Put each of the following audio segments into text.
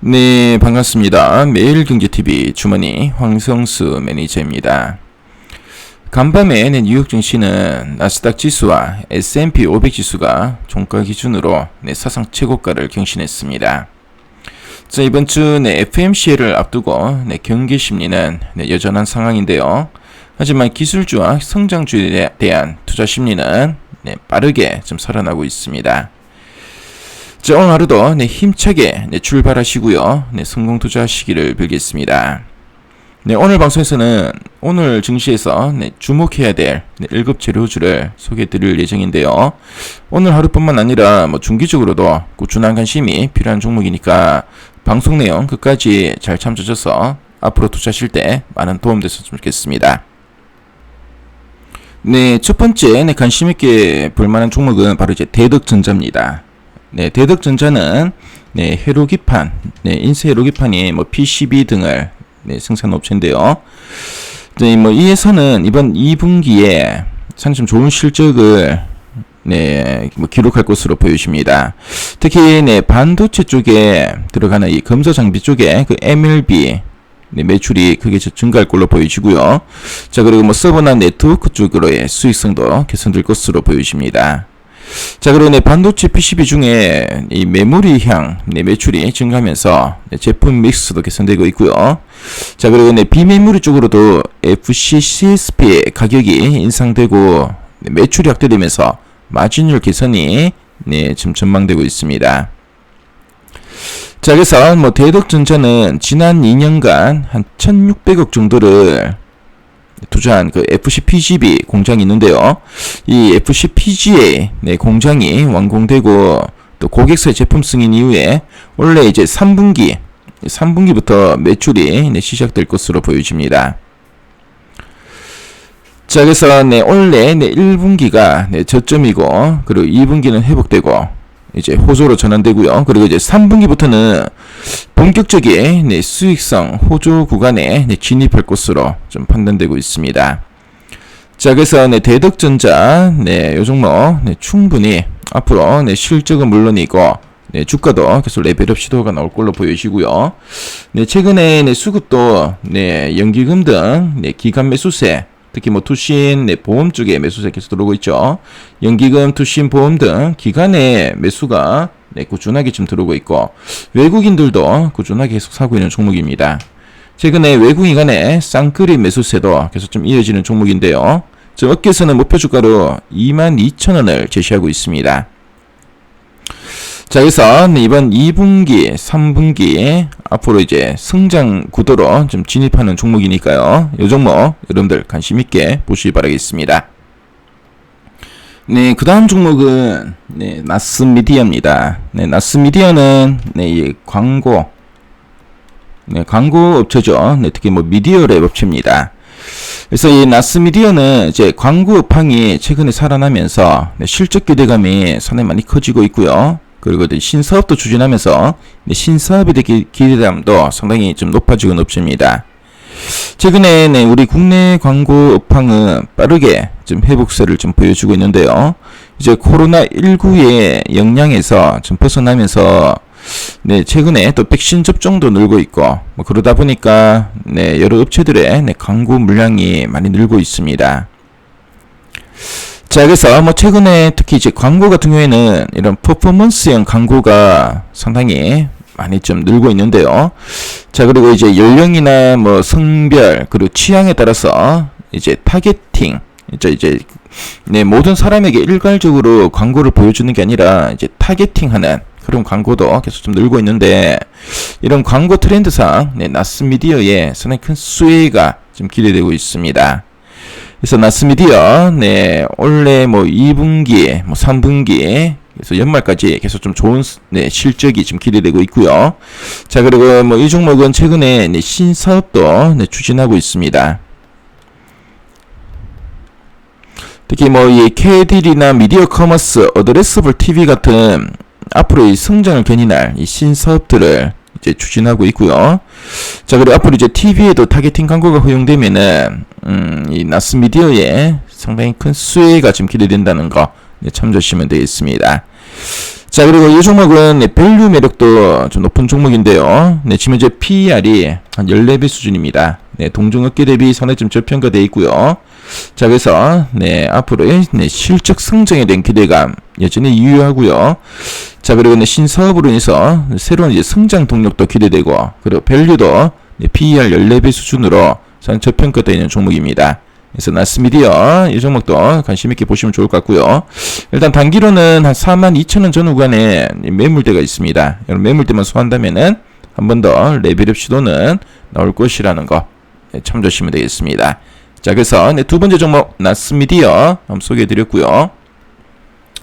네, 반갑습니다. 매일경제TV 주머니 황성수 매니저입니다. 간밤에 네, 뉴욕 증시는 나스닥 지수와 S&P 500 지수가 종가 기준으로 네, 사상 최고가를 경신했습니다. 자, 이번 주 네, FMC를 앞두고 네, 경기 심리는 네, 여전한 상황인데요. 하지만 기술주와 성장주에 대한 투자 심리는 네, 빠르게 좀 살아나고 있습니다. 자, 오늘 하루도 네, 힘차게 네, 출발하시고요. 네, 성공 투자하시기를 빌겠습니다. 네, 오늘 방송에서는 오늘 증시에서 네, 주목해야 될 네, 1급 재료주를 소개해 드릴 예정인데요. 오늘 하루뿐만 아니라 뭐 중기적으로도 꾸준한 관심이 필요한 종목이니까 방송 내용 끝까지 잘 참조해서 앞으로 투자하실 때 많은 도움 됐으면 좋겠습니다. 네, 첫 번째 네, 관심 있게 볼 만한 종목은 바로 이제 대덕전자입니다. 네, 대덕전자는 네, 회로기판, 네, 인쇄 회로기판이 뭐 PCB 등을 네, 생산 업체인데요. 네, 뭐 이에서는 이번 2분기에 상당히 좀 좋은 실적을 네, 뭐 기록할 것으로 보여집니다. 특히 네, 반도체 쪽에 들어가는 이 검사 장비 쪽에 그 MLB 네, 매출이 크게 증가할 걸로 보여지고요. 자, 그리고 뭐 서버나 네트워크 쪽으로의 수익성도 개선될 것으로 보여집니다. 자, 그리고 네, 반도체 PCB 중에 이 메모리향 네, 매출이 증가하면서 네, 제품 믹스도 개선되고 있고요. 자, 그리고 네, 비메모리 쪽으로도 FC CSP 가격이 인상되고 네, 매출이 확대되면서 마진율 개선이 네, 지금 전망되고 있습니다. 자, 그래서 뭐 대덕전자는 지난 2년간 한 1,600억 정도를 투자한 그 FCPGB 공장이 있는데요. 이 FCPGA 네, 공장이 완공되고 또 고객사의 제품 승인 이후에 원래 이제 3분기 3분기부터 매출이 네, 시작될 것으로 보여집니다. 자, 그래서 네, 원래 네, 1분기가 네, 저점이고 그리고 2분기는 회복되고 이제 호조로 전환되고요. 그리고 이제 3분기부터는 본격적인 네, 수익성 호조 구간에 네, 진입할 것으로 좀 판단되고 있습니다. 자, 그래서 네, 대덕전자 네, 요 종목 네, 충분히 앞으로 네, 실적은 물론이고 네, 주가도 계속 레벨업 시도가 나올 걸로 보여지고요. 네, 최근에 네, 수급도 네, 연기금 등 네, 기간 매수세 특히 뭐 투신, 네, 보험 쪽에 매수세 계속 들어오고 있죠. 연기금, 투신, 보험 등 기관의 매수가 네, 꾸준하게 지금 들어오고 있고 외국인들도 꾸준하게 계속 사고 있는 종목입니다. 최근에 외국인 간의 쌍끌이 매수세도 계속 좀 이어지는 종목인데요. 저 업계에서는 목표 주가로 22,000원을 제시하고 있습니다. 자, 그래서 이번 2분기, 3분기 앞으로 이제 성장 구도로 좀 진입하는 종목이니까요. 이 종목 여러분들 관심 있게 보시기 바라겠습니다. 네, 그 다음 종목은 네, 나스미디어입니다. 네, 나스미디어는 네, 이 광고 네, 광고 업체죠. 네, 특히 뭐 미디어 랩 업체입니다. 그래서 이 나스미디어는 이제 광고 업황이 최근에 살아나면서 네, 실적 기대감이 상당히 많이 커지고 있고요. 그리고 신사업도 추진하면서 신사업에 대한 기대감도 상당히 좀 높아지고 높습니다. 최근에 네, 우리 국내 광고 업황은 빠르게 좀 회복세를 좀 보여주고 있는데요. 이제 코로나 19의 영향에서 좀 벗어나면서 네, 최근에 또 백신 접종도 늘고 있고 뭐 그러다 보니까 네, 여러 업체들의 네, 광고 물량이 많이 늘고 있습니다. 자, 그래서 뭐 최근에 특히 이제 광고 같은 경우에는 이런 퍼포먼스형 광고가 상당히 많이 좀 늘고 있는데요. 자, 그리고 이제 연령이나 뭐 성별, 그리고 취향에 따라서 이제 타겟팅, 이제 이제 네, 모든 사람에게 일괄적으로 광고를 보여주는 게 아니라 이제 타겟팅하는 그런 광고도 계속 좀 늘고 있는데 이런 광고 트렌드상 네, 나스 미디어에 상당히 큰 수혜가 좀 기대되고 있습니다. 그래서 나스 미디어 네 원래 뭐 2분기 뭐 3분기 그래서 연말까지 계속 좀 좋은 네, 실적이 지금 기대되고 있고요. 자 그리고 뭐 이 종목은 최근에 네, 신사업도 네, 추진하고 있습니다. 특히 뭐이 KDL이나 미디어 커머스, 어드레스블 TV 같은 앞으로 이 성장을 견인할 이 신사업들을 이제 추진하고 있고요. 자, 그리고 앞으로 이제 TV에도 타겟팅 광고가 허용되면은 음, 이 나스 미디어에 상당히 큰 수혜가 지금 기대된다는 거 네, 참조하시면 되겠습니다. 자, 그리고 이 종목은 네, 밸류 매력도 좀 높은 종목인데요. 네, 지금 현재 PER이 한 14배 수준입니다. 네, 동종업계 대비 상당히 좀 저평가되어 있고요. 자, 그래서 네, 앞으로의 네, 실적 성장에 대한 기대감 여전히 유효하고요. 자, 그리고 네, 신사업으로 인해서 새로운 이제 성장 동력도 기대되고, 그리고 밸류도 네, PER 14배 수준으로 상당히 저평가되어 있는 종목입니다. 그래서 나스미디어 이 종목도 관심 있게 보시면 좋을 것 같고요. 일단 단기로는 한 42,000원 전 후반에 매물대가 있습니다. 여러분 매물대만 소화한다면은 한 번 더 레벨업 시도는 나올 것이라는 거 네, 참조하시면 되겠습니다. 자, 그래서 네, 두 번째 종목 나스미디어 한번 소개해드렸고요.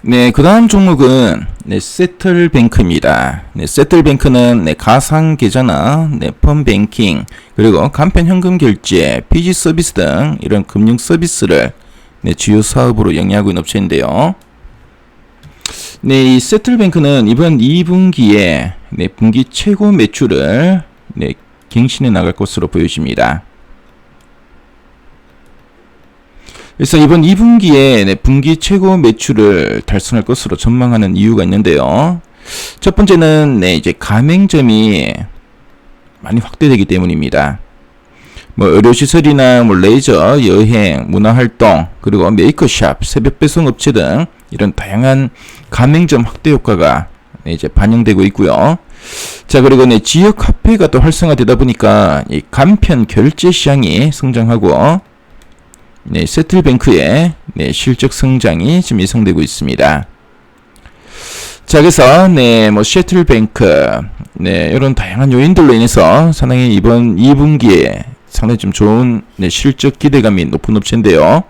네, 그 다음 종목은 네, 세틀뱅크입니다. 네, 세틀뱅크는 네, 가상 계좌나 네, 펀뱅킹 그리고 간편 현금 결제, PG 서비스 등 이런 금융 서비스를 네, 주요 사업으로 영위하고 있는 업체인데요. 네, 이 세틀뱅크는 이번 2분기에 네, 분기 최고 매출을 네, 갱신해 나갈 것으로 보여집니다. 그래서 이번 2분기에 네, 분기 최고 매출을 달성할 것으로 전망하는 이유가 있는데요. 첫 번째는 네, 이제 가맹점이 많이 확대되기 때문입니다. 뭐 의료시설이나 뭐 레이저, 여행, 문화활동, 그리고 메이크샵, 새벽 배송 업체 등 이런 다양한 가맹점 확대 효과가 네, 이제 반영되고 있고요. 자 그리고 네 지역 카페가 또 활성화되다 보니까 이 간편 결제 시장이 성장하고 네, 세틀뱅크의 네, 실적 성장이 지금 예상되고 있습니다. 자, 그래서 네, 뭐 셔틀뱅크 네, 이런 다양한 요인들로 인해서 상당히 이번 2분기에 상당히 좀 좋은 네, 실적 기대감이 높은 업체인데요.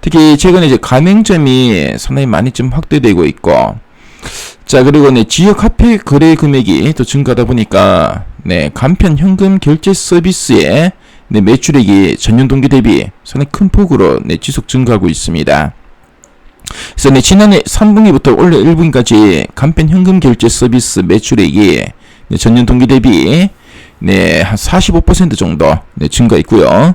특히 최근에 이제 가맹점이 상당히 많이 좀 확대되고 있고 자, 그리고 네, 지역 화폐 거래 금액이 또 증가하다 보니까 네, 간편 현금 결제 서비스에 네, 매출액이 전년 동기 대비 상당히 큰 폭으로 네, 지속 증가하고 있습니다. 그래서 네, 지난해 3분기부터 올해 1분기까지 간편 현금 결제 서비스 매출액이 네, 전년 동기 대비 네, 한 45% 정도 네, 증가했고요.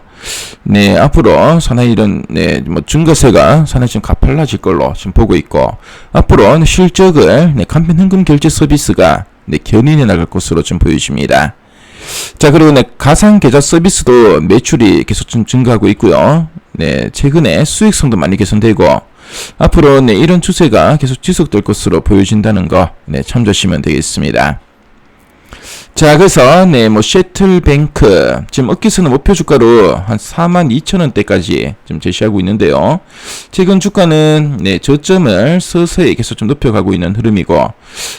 네, 앞으로 상당히 이런 네, 뭐 증가세가 상당히 좀 가팔라질 걸로 지금 보고 있고 앞으로 실적을 네, 간편 현금 결제 서비스가 네, 견인해 나갈 것으로 좀 보여집니다. 자, 그리고 네, 가상 계좌 서비스도 매출이 계속 좀 증가하고 있고요. 네, 최근에 수익성도 많이 개선되고 앞으로 네, 이런 추세가 계속 지속될 것으로 보여진다는 거 네, 참조하시면 되겠습니다. 자, 그래서 네, 뭐 셔틀뱅크 지금 어깨선은 목표 주가로 한 42,000원대까지 지금 제시하고 있는데요. 최근 주가는 네, 저점을 서서히 계속 좀 높여가고 있는 흐름이고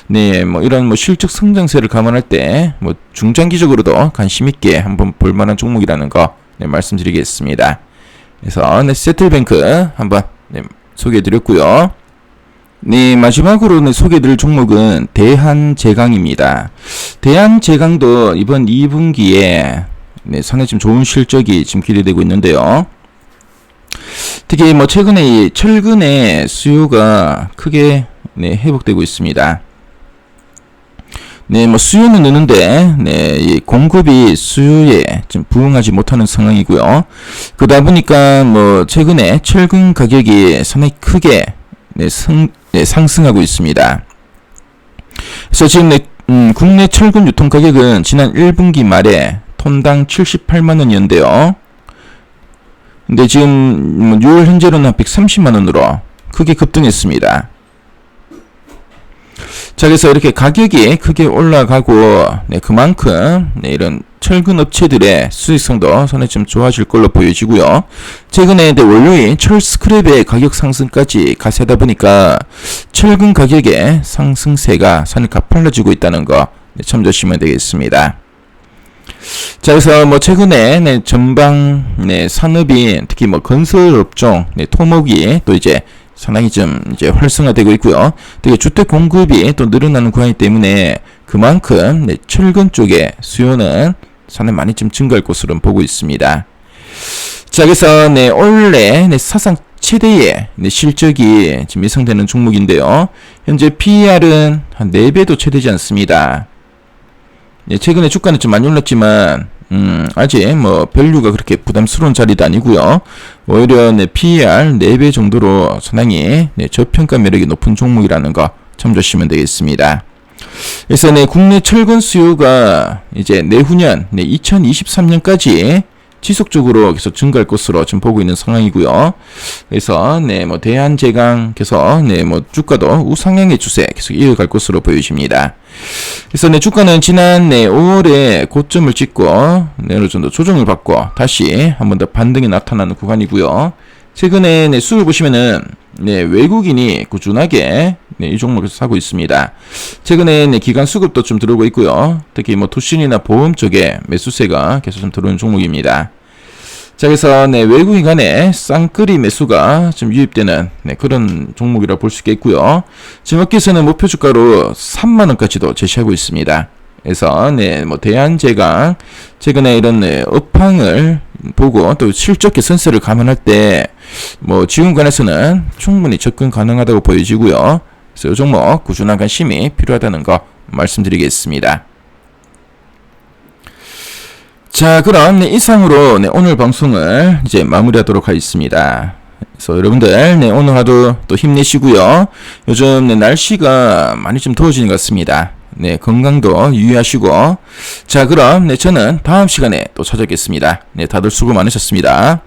네, 뭐 이런 뭐 실적 성장세를 감안할 때 뭐 중장기적으로도 관심 있게 한번 볼 만한 종목이라는 거 네, 말씀드리겠습니다. 그래서 네, 셔틀뱅크 한번 네, 소개해 드렸고요. 네, 마지막으로 네, 소개드릴 종목은 대한제강입니다. 대한제강도 이번 2분기에 네, 상당히 좀 좋은 실적이 지금 기대되고 있는데요. 특히 뭐 최근에 이 철근의 수요가 크게 네, 회복되고 있습니다. 네, 뭐 수요는 느는데 네, 이 공급이 수요에 좀 부응하지 못하는 상황이고요. 그러다 보니까 뭐 최근에 철근 가격이 상당히 크게 네, 성, 네, 상승하고 있습니다. 그래서 지금 네, 음, 국내 철근 유통 가격은 지난 1분기 말에 톤당 78만 원이었는데요. 근데 지금 6월 뭐 현재로는 130만 원으로 크게 급등했습니다. 자, 그래서 이렇게 가격이 크게 올라가고, 네, 그만큼, 네, 이런 철근 업체들의 수익성도 상당히 좀 좋아질 걸로 보여지고요. 최근에 네, 원료인 철 스크랩의 가격 상승까지 가세다 보니까 철근 가격의 상승세가 상당히 가팔라지고 있다는 거 네, 참조하시면 되겠습니다. 자, 그래서 뭐 최근에 네, 전방 네, 산업인 특히 뭐 건설 업종, 네, 토목이 또 이제 상당히 좀 이제 활성화되고 있고요. 되게 주택 공급이 또 늘어나는 구간이기 때문에 그만큼 네, 철근 쪽의 수요는 상당히 많이 좀 증가할 것으로 보고 있습니다. 자, 그래서 네, 올해 네, 사상 최대의 네, 실적이 지금 예상되는 종목인데요. 현재 PER은 한 4배도 채 되지 않습니다. 네, 최근에 주가는 좀 많이 올랐지만 음, 아직 뭐 밸류가 그렇게 부담스러운 자리도 아니고요. 오히려 네, PER 4배 정도로 상당히 네, 저평가 매력이 높은 종목이라는 거 참조하시면 되겠습니다. 그래서 네, 국내 철근 수요가 이제 내후년, 네, 2023년까지 지속적으로 계속 증가할 것으로 지금 보고 있는 상황이고요. 그래서 네, 뭐 대한제강께서 네, 뭐 주가도 우상향의 추세 계속 이어갈 것으로 보여집니다. 그래서 네, 주가는 지난 네, 5월에 고점을 찍고 네, 어느 정도 조정을 받고 다시 한 번 더 반등이 나타나는 구간이고요. 최근에 네, 수를 보시면은 네, 외국인이 꾸준하게 네, 이 종목에서 사고 있습니다. 최근에 네, 기관 수급도 좀 들어오고 있고요. 특히 뭐 투신이나 보험 쪽에 매수세가 계속 좀 들어오는 종목입니다. 자, 그래서 네, 외국인 간의 쌍끌이 매수가 좀 유입되는 네, 그런 종목이라 볼 수 있겠고요. 지금 업계에서는 목표 주가로 3만 원까지도 제시하고 있습니다. 그래서 네, 뭐 대한제강 최근에 이런 네, 업황을 보고 또 실적 개선세를 감안할 때 뭐 지금 관에서는 충분히 접근 가능하다고 보여지고요. 그래서 이 종목 꾸준한 관심이 필요하다는 거 말씀드리겠습니다. 자, 그럼 네, 이상으로 네, 오늘 방송을 이제 마무리하도록 하겠습니다. 그래서 여러분들 네, 오늘 하루 또 힘내시고요. 요즘 네, 날씨가 많이 좀 더워지는 것 같습니다. 네, 건강도 유의하시고 자, 그럼 네, 저는 다음 시간에 또 찾아뵙겠습니다. 네, 다들 수고 많으셨습니다.